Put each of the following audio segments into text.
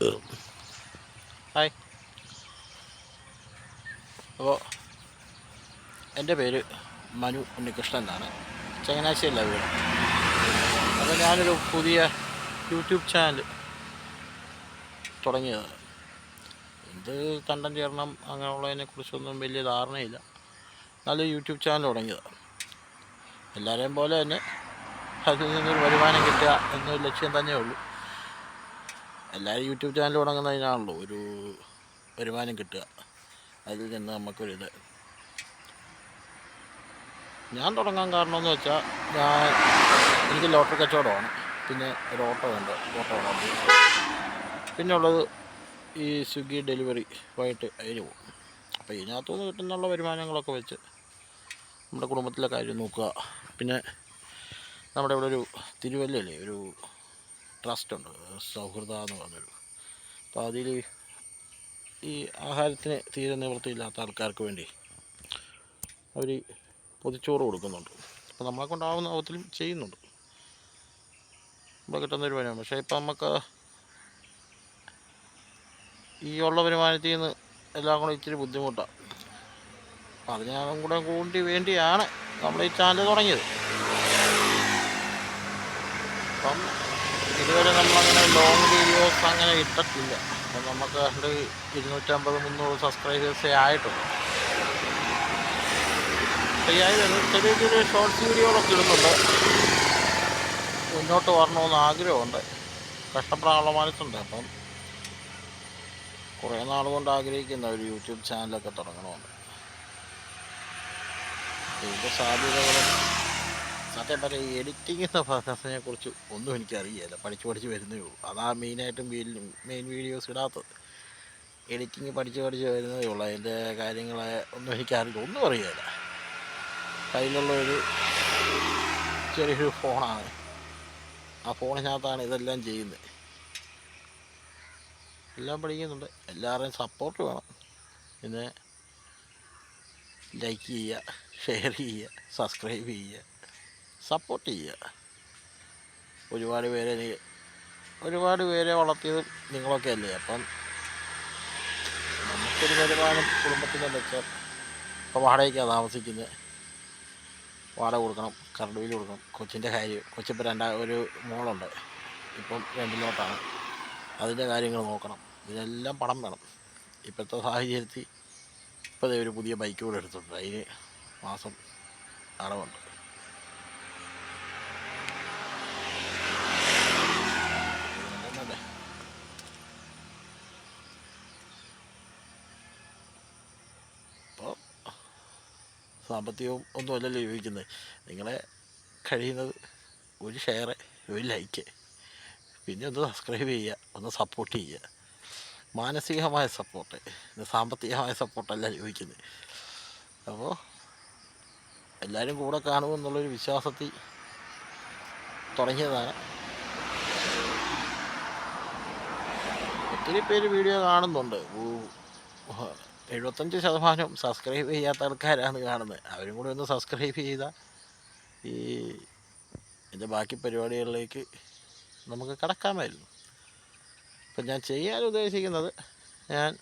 Hi അപ്പോൾ എന്റെ പേര് മനു ഉണ്ണികൃഷ്ണൻ എന്നാണ്. ചങ്ങനാശ്ശേരിയിലെ വീട്. അപ്പോൾ ഞാനൊരു പുതിയ യൂട്യൂബ് ചാനൽ തുടങ്ങിയത് എന്ത് കണ്ടന്റ് ചേരണം അങ്ങനെയുള്ളതിനെ കുറിച്ചൊന്നും വലിയ ധാരണയില്ല. നല്ല യൂട്യൂബ് ചാനൽ തുടങ്ങിയത് എല്ലാവരെയും പോലെ തന്നെ അതിൽ നിന്നൊരു വരുമാനം കിട്ടുക എന്നൊരു ലക്ഷ്യം തന്നെ ഉള്ളൂ. എല്ലാവരും യൂട്യൂബ് ചാനൽ തുടങ്ങുന്നതിനാണല്ലോ ഒരു വരുമാനം കിട്ടുക. അതിൽ നിന്ന് നമുക്കൊരിത് ഞാൻ തുടങ്ങാൻ കാരണമെന്ന് വെച്ചാൽ ഞാൻ എനിക്ക് ലോട്ടറി കച്ചവടമാണ്. പിന്നെ ഒരു ഓട്ടോ ഉണ്ട്. ഓട്ടോ ഉണ്ട് പിന്നെ ഉള്ളത് ഈ സ്വിഗ്ഗി ഡെലിവറി വൈകിട്ട് അതിന് പോകും. അപ്പോൾ ഇതിനകത്തു നിന്ന് കിട്ടുന്നുള്ള വരുമാനങ്ങളൊക്കെ വെച്ച് നമ്മുടെ കുടുംബത്തിലെ കാര്യം നോക്കുക. പിന്നെ നമ്മുടെ ഇവിടെ ഒരു തിരുവല്ലയിലെ ഒരു ട്രസ്റ്റ് ഉണ്ട് സൗഹൃദ എന്ന് പറഞ്ഞൊരു. അപ്പോൾ അതിൽ ഈ ആഹാരത്തിന് തീരെ നിവൃത്തിയില്ലാത്ത ആൾക്കാർക്ക് വേണ്ടി അവർ പൊതിച്ചോറ് കൊടുക്കുന്നുണ്ട്. അപ്പോൾ നമ്മളെ കൊണ്ടാവുന്ന അവത്തിലും ചെയ്യുന്നുണ്ട്. നമ്മളെ കിട്ടുന്ന ഒരു വരുമാനം പക്ഷേ ഇപ്പം നമുക്ക് ഈ ഉള്ള വരുമാനത്തിൽ നിന്ന് എല്ലാം കൂടെ ഇച്ചിരി ബുദ്ധിമുട്ടാണ് അപ്പം അതിനും കൂടെ കൂടി വേണ്ടിയാണ് നമ്മൾ ഈ ചാനൽ തുടങ്ങിയത്. അപ്പം ഇതുവരെ നമ്മളങ്ങനെ ലോങ് വീഡിയോസ് അങ്ങനെ ഇട്ടിട്ടില്ല. അപ്പം നമുക്ക് അതിൽ ഇരുന്നൂറ്റമ്പത് മുന്നൂറ് സബ്സ്ക്രൈബേഴ്സേ ആയിട്ടുള്ളൂ. ചെയ്യാതെ ചെറിയ ചെറിയ ഷോർട്സ് വീഡിയോകളൊക്കെ ഇടുന്നുണ്ട്. മുന്നോട്ട് വരണമെന്ന് ആഗ്രഹമുണ്ട്. കഷ്ടപ്പെടാനുള്ള മനസ്സുണ്ട് അപ്പം കുറേ നാൾ കൊണ്ട് ആഗ്രഹിക്കുന്ന ഒരു യൂട്യൂബ് ചാനലൊക്കെ തുടങ്ങണമെന്ന് ഇതിന്റെ സാധ്യതകളും സത്യം പറയാം ഈ എഡിറ്റിംഗ് എന്ന ഭാഗത്തിനെ കുറിച്ച് ഒന്നും എനിക്കറിയില്ല. പഠിച്ച് പഠിച്ച് വരുന്നേ ഉള്ളൂ. അതാ മെയിനായിട്ടും മെയിൻ വീഡിയോസ് ഇടാത്തത്. എഡിറ്റിംഗ് പഠിച്ച് പഠിച്ച് വരുന്നതേ ഉള്ളൂ. അതിന്റെ കാര്യങ്ങളെ ഒന്നും എനിക്കറിയില്ല. ഒന്നും അറിയില്ല. കയ്യിലുള്ള ഒരു ചെറിയൊരു ഫോണാണ് ആ ഫോണിനകത്താണ് ഇതെല്ലാം ചെയ്യുന്നത്. എല്ലാം പഠിക്കുന്നുണ്ട്. എല്ലാവരുടെയും സപ്പോർട്ട് വേണം. പിന്നെ ലൈക്ക് ചെയ്യുക ഷെയർ ചെയ്യുക സബ്സ്ക്രൈബ് ചെയ്യുക. സപ്പോർട്ട് ചെയ്യുക. ഒരുപാട് പേരെ ഒരുപാട് പേരെ വളർത്തിയത് നിങ്ങളൊക്കെ അല്ലേ അപ്പം നമുക്കൊരു വരുമാനം കുടുംബത്തിന്റെ വെച്ചാൽ ഇപ്പോൾ വാടകയ്ക്കാണ് താമസിക്കുന്നത് വാടക കൊടുക്കണം കറണ്ട് ബില്ല് കൊടുക്കണം. കൊച്ചിന്റെ കാര്യം കൊച്ചിപ്പോൾ രണ്ടാ ഒരു മോളുണ്ട്. ഇപ്പം രണ്ടിലോട്ടാണ്. അതിന്റെ കാര്യങ്ങൾ നോക്കണം. ഇതെല്ലാം പണം വേണം. ഇപ്പോഴത്തെ സാഹചര്യത്തിൽ ഇപ്പോൾ ഒരു പുതിയ ബൈക്ക് കൂടെ എടുത്തിട്ടുണ്ട്. അതിന് മാസം അടവുണ്ട് ഇതല്ലേ. അപ്പോൾ സാമ്പത്തികവും ഒന്നും അല്ലല്ലോ ചോദിക്കുന്നത് നിങ്ങളെ കഴിയുന്നത് ഒരു ഷെയർ ഒരു ലൈക്ക് പിന്നെ ഒന്ന് സബ്സ്ക്രൈബ് ചെയ്യുക ഒന്ന് സപ്പോർട്ട് ചെയ്യുക. മാനസികമായ സപ്പോർട്ട് സാമ്പത്തികമായ സപ്പോർട്ടല്ല ചോദിക്കുന്നത് അപ്പോൾ എല്ലാവരും കൂടെ കാണുമെന്നുള്ളൊരു വിശ്വാസത്തിൽ തുടങ്ങിയതാണ്. ഒത്തിരി പേര് വീഡിയോ കാണുന്നുണ്ട്. എഴുപത്തഞ്ച് ശതമാനം സബ്സ്ക്രൈബ് ചെയ്യാത്ത ആൾക്കാരാണ് കാണുന്നത്. അവരും കൂടി ഒന്ന് സബ്സ്ക്രൈബ് ചെയ്താൽ ഈ എന്റെ ബാക്കി പരിപാടികളിലേക്ക് നമുക്ക് കടക്കാമായിരുന്നു. അപ്പം ഞാൻ ചെയ്യാൻ ഉദ്ദേശിക്കുന്നത് ഞാൻ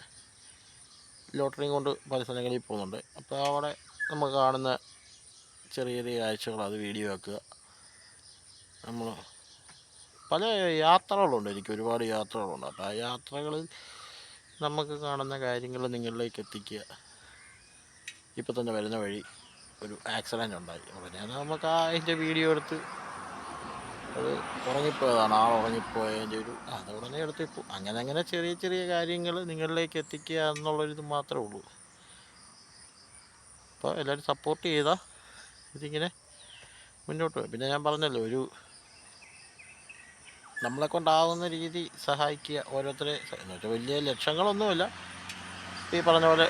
ലോട്ടറിയും കൊണ്ട് പല സ്ഥലങ്ങളിൽ പോകുന്നുണ്ട്. അപ്പോൾ അവിടെ നമ്മൾ കാണുന്ന ചെറിയ ചെറിയ കാഴ്ചകൾ അത് വീഡിയോ ആക്കുക നമ്മൾ പല യാത്രകളുണ്ട്. എനിക്ക് ഒരുപാട് യാത്രകളുണ്ട്. അപ്പോൾ ആ യാത്രകളിൽ നമുക്ക് കാണുന്ന കാര്യങ്ങൾ നിങ്ങളിലേക്ക് എത്തിക്കുക. ഇപ്പോൾ തന്നെ വരുന്ന വഴി ഒരു ആക്സിഡന്റ് ഉണ്ടായി. ഉടനെ നമുക്ക് ആ അതിന്റെ വീഡിയോ എടുത്ത് അത് ഉറങ്ങിപ്പോയതാണ്. ആൾ ഉറങ്ങിപ്പോയതിന്റെ ഒരു അത് ഉടനെ എടുത്ത് അങ്ങനെ അങ്ങനെ ചെറിയ ചെറിയ കാര്യങ്ങൾ നിങ്ങളിലേക്ക് എത്തിക്കുക എന്നുള്ളൊരിത് മാത്രമേ ഉള്ളൂ. അപ്പോൾ എല്ലാവരും സപ്പോർട്ട് ചെയ്താൽ ഇതിങ്ങനെ മുന്നോട്ട് പിന്നെ ഞാൻ പറഞ്ഞല്ലോ ഒരു നമ്മളെ കൊണ്ടാവുന്ന രീതി സഹായിക്കുക ഓരോരുത്തരെ. എന്നുവെച്ചാൽ എന്ന് വെച്ചാൽ വലിയ ലക്ഷ്യങ്ങളൊന്നുമില്ല. ഈ പറഞ്ഞ പോലെ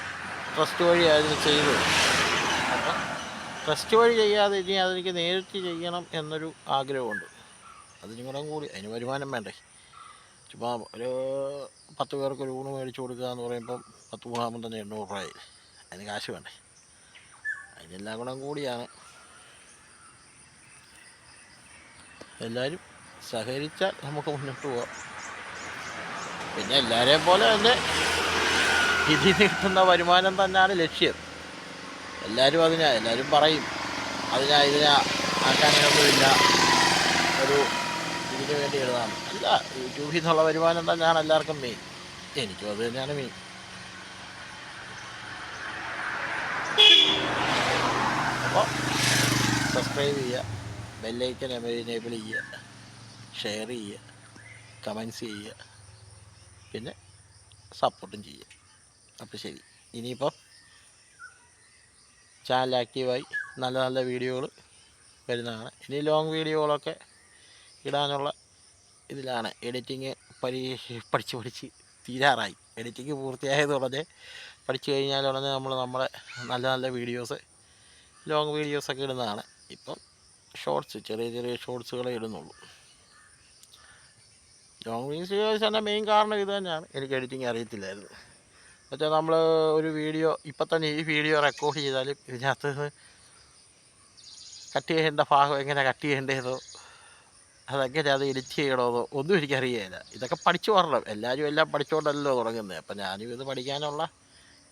ട്രസ്റ്റ് വഴി ആയിരുന്നു ചെയ്തത്. അപ്പം ട്രസ്റ്റ് വഴി ചെയ്യാതെ ഇനി അതെനിക്ക് നേരിട്ട് ചെയ്യണം എന്നൊരു ആഗ്രഹമുണ്ട്. അതിനും കൂടെ കൂടി. അതിന് വരുമാനം വേണ്ടേ? ചുമ്മാ ഒരു പത്ത് പേർക്ക് ഒരു ഊണ് മേടിച്ചു കൊടുക്കുക എന്ന് പറയുമ്പം പത്ത് ഊണാകുമ്പം തന്നെ എണ്ണൂറ് രൂപയായി അതിന് കാശ് വേണ്ടേ? അതിനെല്ലാം കൂടെ കൂടിയാണ്. എല്ലാവരും സഹകരിച്ചാൽ നമുക്ക് മുന്നോട്ട് പോവാം. പിന്നെ എല്ലാവരെയും പോലെ തന്നെ ഇതിൽ നിന്ന് കിട്ടുന്ന വരുമാനം തന്നെയാണ് ലക്ഷ്യം. എല്ലാവരും അതിനാ എല്ലാവരും പറയും. അതിനാ ഇതിനാ ആക്കാനൊന്നുമില്ല. ഒരു ഇതിന് വേണ്ടി എഴുതാം അല്ല യൂട്യൂബിൽ നിന്നുള്ള വരുമാനം തന്നെയാണ് എല്ലാവർക്കും മെയിൻ എനിക്കും അത് തന്നെയാണ് മെയിൻ അപ്പോൾ സബ്സ്ക്രൈബ് ചെയ്യുക ബെല്ലൈക്കൻ എനേബിൾ ചെയ്യുക ഷെയർ ചെയ്യുക കമൻസ് ചെയ്യുക പിന്നെ സപ്പോർട്ടും ചെയ്യുക. അപ്പോൾ ശരി. ഇനിയിപ്പോൾ ചാനൽ ആക്റ്റീവായി നല്ല നല്ല വീഡിയോകൾ വരുന്നതാണ്. ഇനി ലോങ് വീഡിയോകളൊക്കെ ഇടാനുള്ള ഇതിലാണ്. എഡിറ്റിങ് പരീ പഠിച്ച് പഠിച്ച് തീരാറായി. എഡിറ്റിങ് പൂർത്തിയായത് ഉടനെ പഠിച്ചു കഴിഞ്ഞാൽ ഉടനെ നമ്മൾ നമ്മുടെ നല്ല നല്ല വീഡിയോസ് ലോങ് വീഡിയോസൊക്കെ ഇടുന്നതാണ്. ഇപ്പം ഷോർട്സ് ചെറിയ ചെറിയ ഷോർട്സുകളെ ഇടുന്നുള്ളൂ. ലോങ് വീഡിയോസിന്റെ മെയിൻ കാരണം ഇത് തന്നെയാണ്. എനിക്ക് എഡിറ്റിംഗ് അറിയത്തില്ലായിരുന്നു. എന്നുവെച്ചാൽ നമ്മൾ ഒരു വീഡിയോ ഇപ്പം തന്നെ ഈ വീഡിയോ റെക്കോർഡ് ചെയ്താലും ഇതിനകത്ത് കട്ട് ചെയ്യേണ്ട ഭാഗം എങ്ങനെ കട്ട് ചെയ്യേണ്ടതോ അതെങ്ങനെ അത് എഡിറ്റ് ചെയ്യണമെന്നോ ഒന്നും എനിക്കറിയില്ല ഇതൊക്കെ പഠിച്ചു വരണം. എല്ലാവരും എല്ലാം പഠിച്ചുകൊണ്ടല്ലോ തുടങ്ങുന്നത് അപ്പം ഞാനും ഇത് പഠിക്കാനുള്ള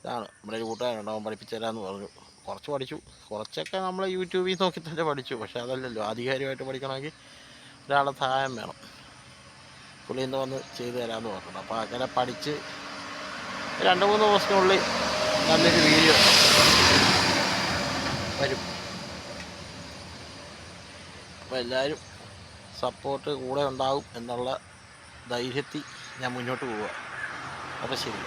ഇതാണ്. നമ്മുടെ ഒരു കൂട്ടുകാരുണ്ടാവും പഠിപ്പിച്ചു തരാമെന്ന് പറഞ്ഞു. കുറച്ച് പഠിച്ചു. കുറച്ചൊക്കെ നമ്മൾ യൂട്യൂബിൽ നോക്കി തന്നെ പഠിച്ചു. പക്ഷേ അതല്ലല്ലോ ആധികാരികമായിട്ട് പഠിക്കണമെങ്കിൽ ഒരാളുടെ സഹായം വേണം. പുള്ളി ഇന്ന് വന്ന് ചെയ്തു തരാമെന്ന് പറഞ്ഞു അപ്പോൾ അങ്ങനെ പഠിച്ച് രണ്ട് മൂന്ന് ദിവസത്തിനുള്ളിൽ നല്ലൊരു വീഡിയോ വരും. അപ്പോൾ എല്ലാവരും സപ്പോർട്ട് കൂടെ ഉണ്ടാവും എന്നുള്ള ധൈര്യത്തിൽ ഞാൻ മുന്നോട്ട് പോവുക. അപ്പോൾ ശരി.